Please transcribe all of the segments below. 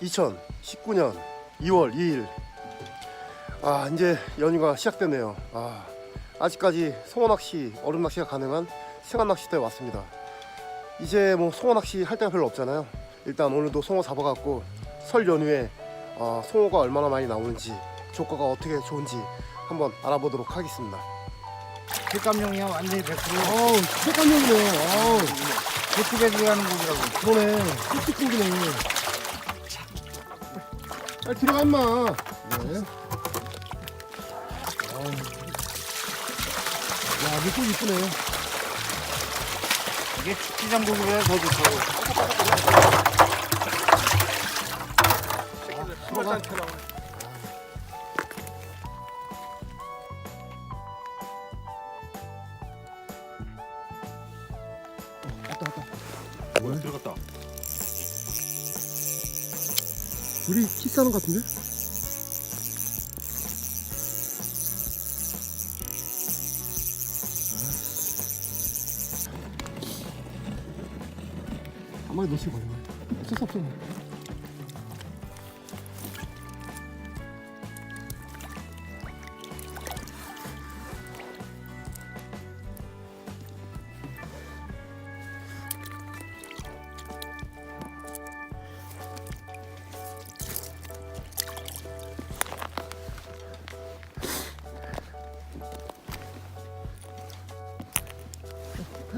2019년 2월 2일. 아 이제 연휴가 시작되네요. 아 아직까지 송어 낚시 얼음 낚시가 가능한 생활 낚시대에 왔습니다. 이제 뭐 송어 낚시 할 데가 별로 없잖아요. 일단 오늘도 송어 잡아갖고 설 연휴에 어, 송어가 얼마나 많이 나오는지 조과가 어떻게 좋은지 한번 알아보도록 하겠습니다. 뒷감용이야 완전히 100% 어우 색감용이네 어우. 고추에 들어가는 고기라고. 그러네. 쑥쑥고기네 아 들어가 임마. 네. 어우. 야 물고기 이쁘네. 이게 축지장 고기보다 더 좋다고 들어가. 왔다 왔다. 뭐야 들어갔다 둘이 키스하는 것 같은데? 한 마리 놓치고 걸려 어쩔 수 없어 뭐.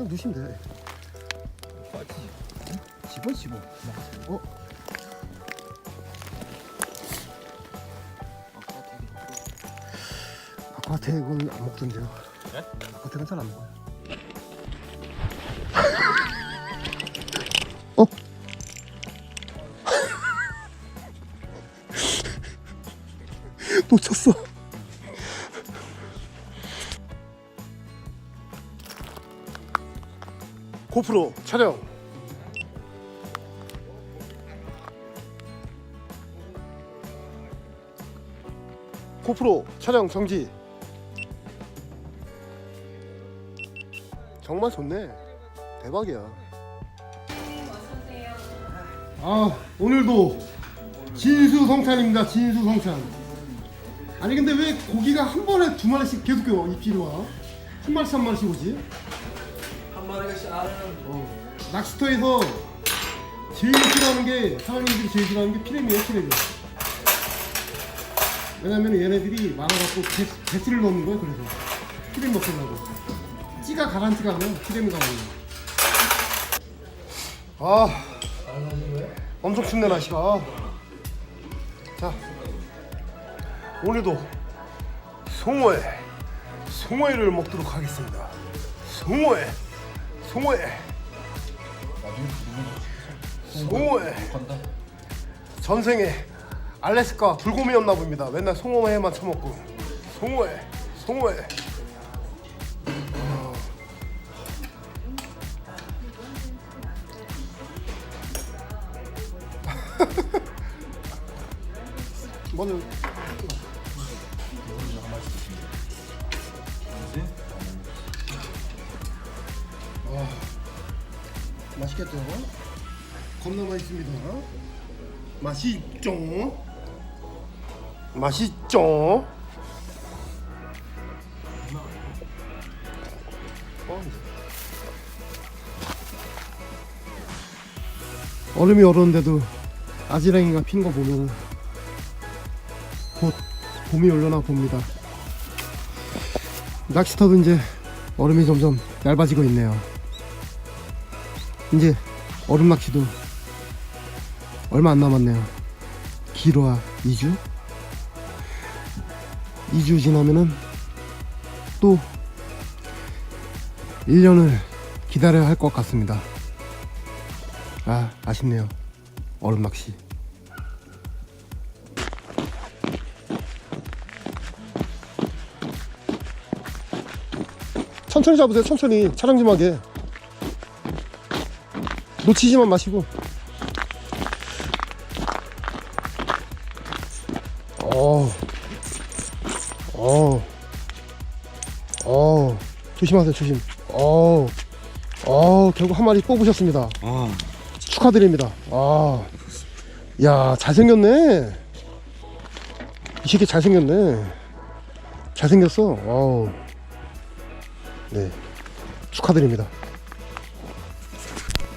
그냥 놓으시면 돼 집어 집어 어? 아쿠아텍은 안 먹던데요 네? 아쿠아텍은 잘안 먹어요 어? 놓쳤어 고프로 촬영. 고프로 촬영 정지. 정말 좋네. 대박이야. 아 오늘도 진수성찬입니다. 진수성찬. 아니 근데 왜 고기가 한 번에 두 마리씩 계속 껴 입질이 와한 마리씩 한 마리씩 오지? 한 마리가 씨알은 어. 낚시터에서 제일 싫어하는 게 사장님들이 제일 싫어하는 게 피레미예요 피레미 왜냐면 얘네들이 많아갖고 배, 배스를 넣는 거예요 그래서. 피레미 먹으려고. 찌가 가라앉지 가면 피레미가 오는 아. 엄청 춥네 날씨가. 자. 오늘도 송어회 송어회를 먹도록 하겠습니다. 송어회 송어회 송어회 전생에 알래스카 불곰이었나 봅니다. 맨날 송어회만 처먹고. 송어회 어. 먼저 맛있겠죠? 겁나 맛있습니다. 맛있죠? 맛있죠? 얼음이 얼었는데도 아지랑이가 핀 거 보면 곧 봄이 올려나 봅니다. 낚시터도 이제 얼음이 점점 얇아지고 있네요. 이제 얼음 낚시도 얼마 안 남았네요. 길어야 2주? 2주 지나면은 또 1년을 기다려야 할 것 같습니다. 아, 아쉽네요. 얼음 낚시. 천천히 잡으세요, 천천히. 촬영 좀 하게. 놓치지만 마시고. 어, 어, 어, 조심하세요, 조심. 어, 어, 결국 한 마리 뽑으셨습니다. 아. 축하드립니다. 아, 야 잘생겼네. 이 새끼 잘생겼네. 잘생겼어. 와우. 네. 축하드립니다.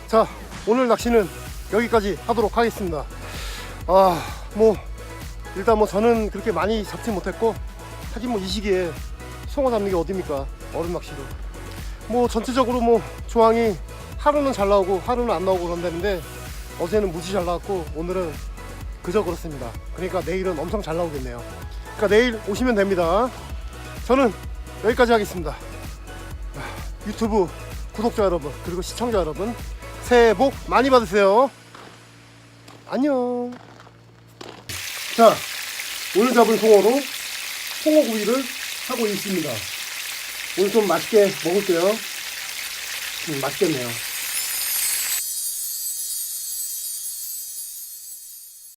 자 오늘 낚시는 여기까지 하도록 하겠습니다. 아 뭐 일단 뭐 저는 그렇게 많이 잡지 못했고 하긴 뭐 이 시기에 송어 잡는 게 어딥니까? 얼음 낚시로 뭐 전체적으로 뭐 조항이 하루는 잘 나오고 하루는 안 나오고 그런다는데 어제는 무지 잘 나왔고 오늘은 그저 그렇습니다. 그러니까 내일은 엄청 잘 나오겠네요. 그러니까 내일 오시면 됩니다. 저는 여기까지 하겠습니다. 아, 유튜브 구독자 여러분 그리고 시청자 여러분 새해 복 많이 받으세요. 안녕. 자 오늘 잡은 송어로 송어구이를 하고 있습니다. 오늘 좀 맛있게 먹을게요. 음, 맛있겠네요